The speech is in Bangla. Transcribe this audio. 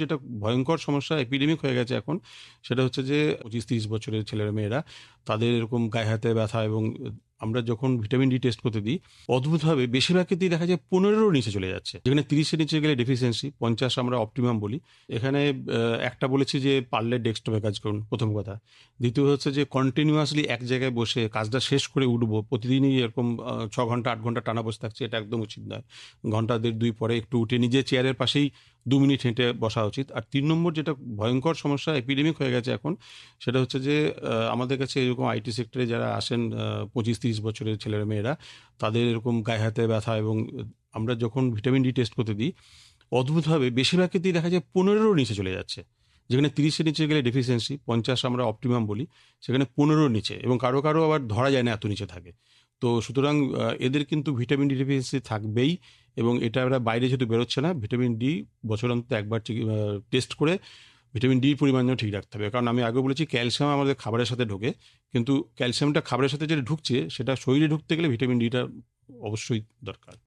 যেটা ভয়ঙ্কর সমস্যা এপিডেমিক হয়ে গেছে এখন, সেটা হচ্ছে যে পঁচিশ তিরিশ বছরের ছেলেরা, মেয়েরা, তাদের এরকম গায়ে হাতে ব্যথা এবং আমরা যখন ভিটামিন ডি টেস্ট করতে দিই, অদ্ভুতভাবে বেশিরভাগ ক্ষেত্রেই দেখা যায় পনেরোর নিচে চলে যাচ্ছে। যেখানে তিরিশের নিচে গেলে ডেফিসিয়েন্সি পঞ্চাশ আমরা অপটিমাম বলি। এখানে একটা বলেছি যে পারলে ডেস্কটপে কাজ করুন, প্রথম কথা। দ্বিতীয় হচ্ছে যে কন্টিনিউয়াসলি এক জায়গায় বসে কাজটা শেষ করে উঠবো, প্রতিদিনই এরকম ছ ঘণ্টা, আট ঘণ্টা টানা বসে থাকছে, এটা একদম উচিত নয়। ঘণ্টা দেড় দুই পরে একটু উঠে নিজের চেয়ারের পাশেই দু মিনিট হেঁটে বসা উচিত। আর তিন নম্বর যেটা ভয়ঙ্কর সমস্যা এপিডেমিক হয়ে গেছে এখন, সেটা হচ্ছে যে আমাদের কাছে এরকম আইটি সেক্টরে যারা আসেন পঁচিশ তিরিশ বছরের ছেলেরা, মেয়েরা, তাদের এরকম গায়ে হাতে ব্যথা এবং আমরা যখন ভিটামিন ডি টেস্ট করতে দিই, অদ্ভুতভাবে বেশিরভাগ ক্ষেত্রেই দেখা যায় পনেরোর নিচে চলে যাচ্ছে। যেখানে তিরিশের নিচে গেলে ডেফিসিয়েন্সি পঞ্চাশ আমরা অপটিমাম বলি, সেখানে পনেরোর নিচে এবং কারও কারও আবার ধরা যায় না এত নিচে থাকে। তো সুতরাং এদের কিন্তু ভিটামিন ডি ডেফিসিয়েন্সি থাকবেই এবং এটা এরা বাইরে যেহেতু বেরোচ্ছে না, ভিটামিন ডি বছর অন্তত একবার টেস্ট করে ভিটামিন ডির পরিমাণ যেন ঠিক রাখতে হবে। কারণ আমি আগে বলেছি ক্যালসিয়াম আমাদের খাবারের সাথে ঢোকে, কিন্তু ক্যালসিয়ামটা খাবারের সাথে যেটা ঢুকছে সেটা শরীরে ঢুকতে গেলে ভিটামিন ডিটা অবশ্যই দরকার।